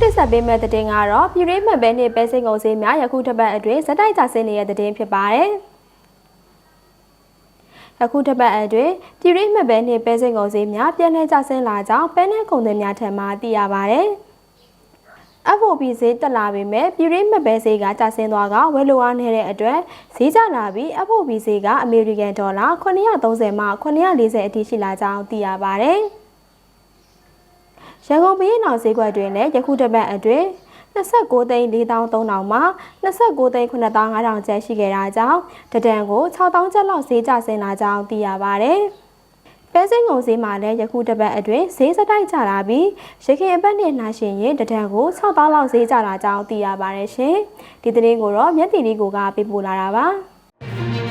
တင်ဆက်ပေးမယ့်သတင်းကတော့ပြည်ရေးမှတ်ပဲနဲ့ပဲစိန်ကုန်စည်းများယခုတစ်ပတ်အတွင်းဇက်တိုက်ကြဆင်းနေတဲ့သတင်းဖြစ်ပါတယ်။ယခုတစ်ပတ်အတွင်းပြည်ရေးမှတ်ပဲနဲ့ပဲစိန်ကုန်စည်းများပြန်လည်ကြဆင်းလာကြောင်းပဲနဲ့ကုန်သည်များထံမှသိရပါတယ်။ FOB ဈေးတက်လာပေမဲ့ပြည်ရင်းမပဲဈေးကကျဆင်းသွားကဝယ်လိုအားနေတဲ့အတွက်ဈေးကျလာပြီး FOB ဈေးကအမေရိကန်ဒေါ်လာ930မှ940အထိရှိလာကြောင်းသိရပါတယ်။ ရန်ကုန်ပြည်နောင်ဈေးကွက်တွင်လည်းယခုတစ်ပတ်အတွင်း29သိန်း4300မှ29သိန်း9500ကျပ်ရှိခဲ့တာကြောင့်တဒံကို6000ကျပ်လောက်ဈေးကျဆင်းလာကြောင်းသိရပါတယ်။ပဲစင်းကုန်ဈေးမှာလည်းယခုတစ်ပတ်အတွင်းဈေးစတိုက်ကျလာပြီးရခင်အပတ်နဲ့နှာရှင်ရင်တဒံကို6000လောက်ဈေးကျလာကြောင်းသိရပါတယ်ရှင်။ဒီသတင်းကိုတော့မျက်တီလေးကိုကပေးပို့လာတာပါ။